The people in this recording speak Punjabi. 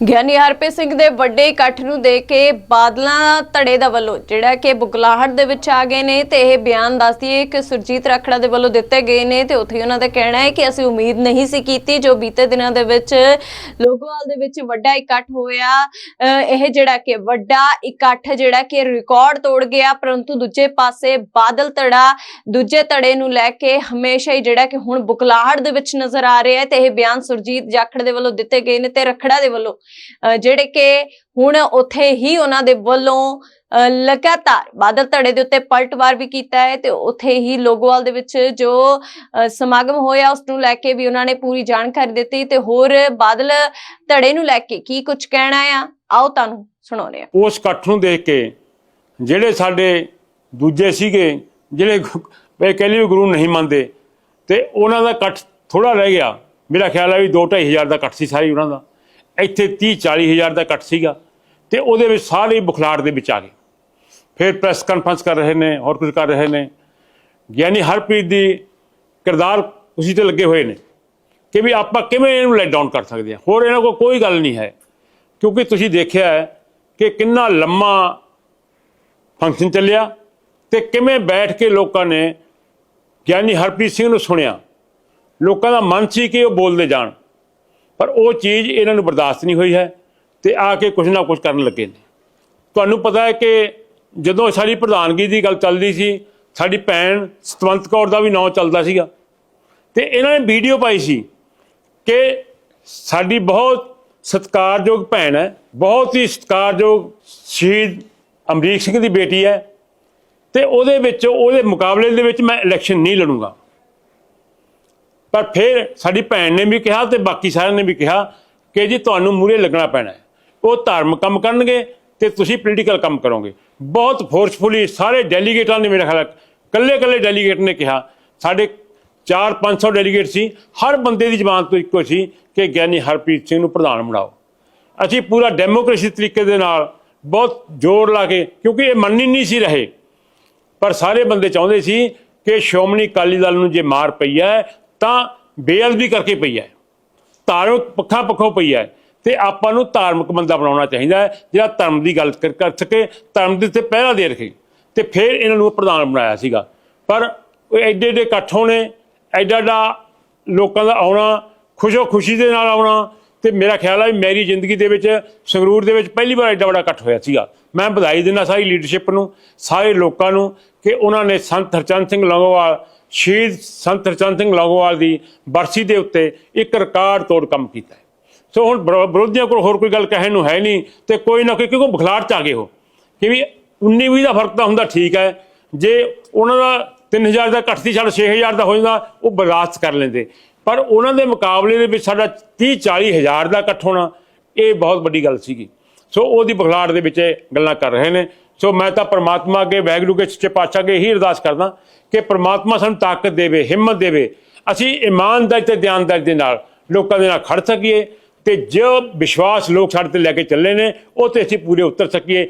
ਗਿਆਨੀ ਹਰਪ੍ਰੀਤ ਸਿੰਘ ਦੇ ਵੱਡੇ ਇਕੱਠ ਨੂੰ ਦੇਖ ਕੇ ਬਾਦਲਾਂ ਧੜੇ ਦਾ ਵੱਲੋਂ, ਜਿਹੜਾ ਕਿ ਬੁਕਲਾਹਟ ਦੇ ਵਿੱਚ ਆ ਗਏ ਨੇ ਤੇ ਇਹ ਬਿਆਨ ਦੱਸਦੀ ਹੈ ਕਿ ਸੁਰਜੀਤ ਰਖੜਾ ਦੇ ਵੱਲੋਂ ਦਿੱਤੇ ਗਏ ਨੇ ਤੇ ਉੱਥੇ ਉਹਨਾਂ ਦਾ ਕਹਿਣਾ ਹੈ ਕਿ ਅਸੀਂ ਉਮੀਦ ਨਹੀਂ ਸੀ ਕੀਤੀ ਜੋ ਬੀਤੇ ਦਿਨਾਂ ਦੇ ਵਿੱਚ ਲੋਗੋਵਾਲ ਦੇ ਵਿੱਚ ਵੱਡਾ ਇਕੱਠ ਹੋਇਆ। ਅਹ ਇਹ ਜਿਹੜਾ ਕਿ ਵੱਡਾ ਇਕੱਠ ਜਿਹੜਾ ਕਿ ਰਿਕਾਰਡ ਤੋੜ ਗਿਆ, ਪਰੰਤੂ ਦੂਜੇ ਪਾਸੇ ਬਾਦਲ ਧੜਾ ਦੂਜੇ ਧੜੇ ਨੂੰ ਲੈ ਕੇ ਹਮੇਸ਼ਾ ਹੀ ਜਿਹੜਾ ਕਿ ਹੁਣ ਬੁਕਲਾਹਟ ਦੇ ਵਿੱਚ ਨਜ਼ਰ ਆ ਰਿਹਾ ਹੈ ਤੇ ਇਹ ਬਿਆਨ ਸੁਰਜੀਤ ਜਾਖੜ ਦੇ ਵੱਲੋਂ ਦਿੱਤੇ ਗਏ ਨੇ ਤੇ ਰਖੜਾ ਦੇ ਵੱਲੋਂ ਜਿਹੜੇ ਕਿ ਹੁਣ ਉੱਥੇ ਹੀ ਉਹਨਾਂ ਦੇ ਵੱਲੋਂ ਲਗਾਤਾਰ ਬਾਦਲ ਧੜੇ ਦੇ ਉੱਤੇ ਪਲਟਵਾਰ ਵੀ ਕੀਤਾ ਹੈ ਤੇ ਉੱਥੇ ਹੀ ਲੋਗੋਵਾਲ ਦੇ ਵਿੱਚ ਜੋ ਸਮਾਗਮ ਹੋਇਆ ਉਸ ਨੂੰ ਲੈ ਕੇ ਵੀ ਉਹਨਾਂ ਨੇ ਪੂਰੀ ਜਾਣਕਾਰੀ ਦਿੱਤੀ ਤੇ ਹੋਰ ਬਾਦਲ ਧੜੇ ਨੂੰ ਲੈ ਕੇ ਕੀ ਕੁਝ ਕਹਿਣਾ ਆ, ਆਓ ਤੁਹਾਨੂੰ ਸੁਣਾਉਂਦੇ ਆ ਉਸ ਇਕੱਠ ਨੂੰ ਦੇਖ ਕੇ ਜਿਹੜੇ ਸਾਡੇ ਦੂਜੇ ਸੀਗੇ, ਜਿਹੜੇ ਵੇ ਕਹਿੰਦੇ ਵੀ ਗੁਰੂ ਨਹੀਂ ਮੰਨਦੇ, ਤੇ ਉਹਨਾਂ ਦਾ ਇਕੱਠ ਥੋੜਾ ਰਹਿ ਗਿਆ। ਮੇਰਾ ਖਿਆਲ ਹੈ ਵੀ 2-2.5 ਹਜ਼ਾਰ ਦਾ ਇਕੱਠ ਸੀ ਸਾਰੀ ਉਹਨਾਂ ਦਾ। ਇੱਥੇ 30-40 ਹਜ਼ਾਰ ਦਾ ਇਕੱਠ ਸੀਗਾ ਤੇ ਉਹਦੇ ਵਿੱਚ ਸਾਰੇ ਬੁਖਲਾੜ ਦੇ ਵਿੱਚ ਆ ਗਏ। ਫਿਰ ਪ੍ਰੈਸ ਕਾਨਫਰੰਸ ਕਰ ਰਹੇ ਨੇ, ਹੋਰ ਕੁਝ ਕਰ ਰਹੇ ਨੇ। ਗਿਆਨੀ ਹਰਪ੍ਰੀਤ ਦੀ ਕਿਰਦਾਰ ਉਸੇ ਤੇ ਲੱਗੇ ਹੋਏ ਨੇ ਕਿ ਵੀ ਆਪਾਂ ਕਿਵੇਂ ਇਹਨੂੰ ਲੈਟ ਡਾਊਨ ਕਰ ਸਕਦੇ ਹਾਂ। ਹੋਰ ਇਹਨਾਂ ਕੋਲ ਕੋਈ ਗੱਲ ਨਹੀਂ ਹੈ, ਕਿਉਂਕਿ ਤੁਸੀਂ ਦੇਖਿਆ ਹੈ ਕਿ ਕਿੰਨਾ ਲੰਮਾ ਫੰਕਸ਼ਨ ਚੱਲਿਆ ਤੇ ਕਿਵੇਂ ਬੈਠ ਕੇ ਲੋਕਾਂ ਨੇ ਗਿਆਨੀ ਹਰਪ੍ਰੀਤ ਸਿੰਘ ਨੂੰ ਸੁਣਿਆ। ਲੋਕਾਂ ਦਾ ਮਨ ਸੀ ਕਿ ਉਹ ਬੋਲਦੇ ਜਾਣ। ਪਰ ਉਹ ਚੀਜ਼ ਇਹਨਾਂ ਨੂੰ ਬਰਦਾਸ਼ਤ ਨਹੀਂ ਹੋਈ ਹੈ ਤੇ ਆ ਕੇ ਕੁਝ ਨਾ ਕੁਝ ਕਰਨ ਲੱਗੇ ਨੇ। ਤੁਹਾਨੂੰ ਪਤਾ ਹੈ ਕਿ ਜਦੋਂ ਸਾਡੀ ਪ੍ਰਧਾਨਗੀ ਦੀ ਗੱਲ ਚੱਲਦੀ ਸੀ, ਸਾਡੀ ਭੈਣ ਸਤਵੰਤ ਕੌਰ ਦਾ ਵੀ ਨਾਂ ਚੱਲਦਾ ਸੀਗਾ। ਤੇ ਇਹਨਾਂ ਨੇ ਵੀਡੀਓ ਪਾਈ ਸੀ ਕਿ ਸਾਡੀ ਬਹੁਤ ਸਤਿਕਾਰਯੋਗ ਭੈਣ ਹੈ, ਬਹੁਤ ਹੀ ਸਤਿਕਾਰਯੋਗ ਸ਼ਹੀਦ ਅਮਰੀਕ ਸਿੰਘ ਦੀ ਬੇਟੀ ਹੈ ਤੇ ਉਹਦੇ ਵਿੱਚ, ਉਹਦੇ ਮੁਕਾਬਲੇ ਦੇ ਵਿੱਚ ਮੈਂ ਇਲੈਕਸ਼ਨ ਨਹੀਂ ਲੜੂੰਗਾ। ਪਰ ਫਿਰ ਸਾਡੀ ਭੈਣ ਨੇ ਵੀ ਕਿਹਾ ਤੇ ਬਾਕੀ ਸਾਰਿਆਂ ਨੇ ਵੀ ਕਿਹਾ ਕਿ ਜੀ ਤੁਹਾਨੂੰ ਮੂਰੇ ਲੱਗਣਾ ਪੈਣਾ ਹੈ। ਉਹ ਧਾਰਮਿਕ ਕੰਮ ਕਰਨਗੇ ਤੇ ਤੁਸੀਂ ਪੋਲੀਟੀਕਲ ਕੰਮ ਕਰੋਗੇ। ਬਹੁਤ ਫੋਰਸਫੁਲੀ ਸਾਰੇ ਡੈਲੀਗੇਟਾਂ ਨੇ ਮੇਰੇ ਖਿਆਲ ਕੱਲੇ ਕੱਲੇ ਡੈਲੀਗੇਟ ਨੇ ਕਿਹਾ। ਸਾਡੇ 4-500 ਡੈਲੀਗੇਟ ਸੀ, ਹਰ ਬੰਦੇ ਦੀ ਜ਼ਬਾਨ ਤੋਂ ਇੱਕੋ ਸੀ ਕਿ ਗਿਆਨੀ ਹਰਪ੍ਰੀਤ ਸਿੰਘ ਨੂੰ ਪ੍ਰਧਾਨ ਬਣਾਓ। ਅਸੀਂ ਪੂਰਾ ਡੈਮੋਕ੍ਰੇਸੀ ਤਰੀਕੇ ਦੇ ਨਾਲ ਬਹੁਤ ਜ਼ੋਰ ਲਾ ਕੇ, ਕਿਉਂਕਿ ਇਹ ਮੰਨੀ ਨਹੀਂ ਸੀ ਰਹੇ। ਪਰ ਸਾਰੇ ਬੰਦੇ ਚਾਹੁੰਦੇ ਸੀ ਕਿ ਸ਼੍ਰੋਮਣੀ ਅਕਾਲੀ ਦਲ ਨੂੰ ਜੇ ਮਾਰ ਪਈ ਹੈ ਤਾਂ ਬੇਅਦਬੀ ਕਰਕੇ ਪਈ ਹੈ। ਧਾਰਮਿਕ ਪੱਖਾਂ ਪੱਖੋਂ ਪਈ ਹੈ ਤੇ ਆਪਾਂ ਨੂੰ ਧਾਰਮਿਕ ਬੰਦਾ ਬਣਾਉਣਾ ਚਾਹੀਦਾ ਹੈ, ਜਿਹੜਾ ਧਰਮ ਦੀ ਗੱਲ ਕਰ ਕਰ ਸਕੇ, ਧਰਮ ਦੇ ਉੱਤੇ ਪਹਿਰਾ ਦੇ ਰੱਖੇ। ਤੇ ਫਿਰ ਇਹਨਾਂ ਨੂੰ ਪ੍ਰਧਾਨ ਬਣਾਇਆ ਸੀਗਾ। ਪਰ ਐਡੇ ਐਡੇ ਇਕੱਠ ਹੋਣੇ, ਐਡਾ ਐਡਾ ਲੋਕਾਂ ਦਾ ਆਉਣਾ ਖੁਸ਼ੋ ਖੁਸ਼ੀ ਦੇ ਨਾਲ ਆਉਣਾ ਤੇ ਮੇਰਾ ਖਿਆਲ ਆ ਵੀ ਮੇਰੀ ਜ਼ਿੰਦਗੀ ਦੇ ਵਿੱਚ, ਸੰਗਰੂਰ ਦੇ ਵਿੱਚ ਪਹਿਲੀ ਵਾਰ ਐਡਾ ਵੱਡਾ ਇਕੱਠ ਹੋਇਆ ਸੀਗਾ। ਮੈਂ ਵਧਾਈ ਦਿੰਦਾ ਸਾਰੀ ਲੀਡਰਸ਼ਿਪ ਨੂੰ, ਸਾਰੇ ਲੋਕਾਂ ਨੂੰ ਕਿ ਉਹਨਾਂ ਨੇ ਸੰਤ ਹਰਚੰਦ ਸਿੰਘ ਲੰਗੋਵਾਲ, ਸ਼ਹੀਦ ਸੰਤ ਹਰਚੰਦ ਸਿੰਘ ਲੰਗੋਵਾਲ ਦੀ ਬਰਸੀ ਦੇ ਉੱਤੇ ਇੱਕ ਰਿਕਾਰਡ ਤੋੜ ਕੰਮ ਕੀਤਾ ਸੋ ਹੁਣ ਵਿਰੋਧੀਆਂ ਕੋਲ ਹੋਰ ਕੋਈ ਗੱਲ ਕਹਿਣ ਨੂੰ ਹੈ ਨਹੀਂ ਤੇ ਕੋਈ ਨਾ ਕੋਈ, ਕਿਉਂਕਿ ਬੁਖਲਾੜ ਚ ਆ ਗਏ ਹੋ ਕਿ ਵੀ 19 20 ਦਾ ਫ਼ਰਕ ਤਾਂ ਹੁੰਦਾ ਠੀਕ ਹੈ, ਜੇ ਉਹਨਾਂ ਦਾ 3000 ਦਾ ਘੱਟ ਸੀ ਸਾਡਾ 6000 ਦਾ ਹੋ ਜਾਂਦਾ, ਉਹ ਬਰਦਾਸ਼ਤ ਕਰ ਲੈਂਦੇ। ਪਰ ਉਹਨਾਂ ਦੇ ਮੁਕਾਬਲੇ ਦੇ ਵਿੱਚ ਸਾਡਾ 30 40 ਹਜ਼ਾਰ ਦਾ ਇਕੱਠ ਹੋਣਾ, ਇਹ ਬਹੁਤ ਵੱਡੀ ਗੱਲ ਸੀਗੀ। ਸੋ ਉਹਦੀ ਬਖਲਾੜ ਦੇ ਵਿੱਚ ਇਹ ਗੱਲਾਂ ਕਰ ਰਹੇ ਨੇ। ਸੋ ਮੈਂ ਤਾਂ ਪ੍ਰਮਾਤਮਾ ਅੱਗੇ ਵੈਗਰੂ ਕੇ ਸੱਚੇ ਪਾਤਸ਼ਾਹ ਅੱਗੇ ਇਹੀ ਅਰਦਾਸ ਕਰਦਾ ਕਿ ਪ੍ਰਮਾਤਮਾ ਸਾਨੂੰ ਤਾਕਤ ਦੇਵੇ, ਹਿੰਮਤ ਦੇਵੇ। ਅਸੀਂ ਇਮਾਨਦਾਰੀ ਤੇ ਦਿਆਨਦਾਰੀ ਦੇ ਨਾਲ ਲੋਕਾਂ ਦੇ ਨਾਲ ਖੜ ਸਕੀਏ ਤੇ ਜੋ ਵਿਸ਼ਵਾਸ ਲੋਕ ਸਾਡੇ ਤੇ ਲੈ ਕੇ ਚੱਲੇ ਨੇ, ਉਹ ਤੇ ਅਸੀਂ ਪੂਰੇ ਉਤਰ ਸਕੀਏ।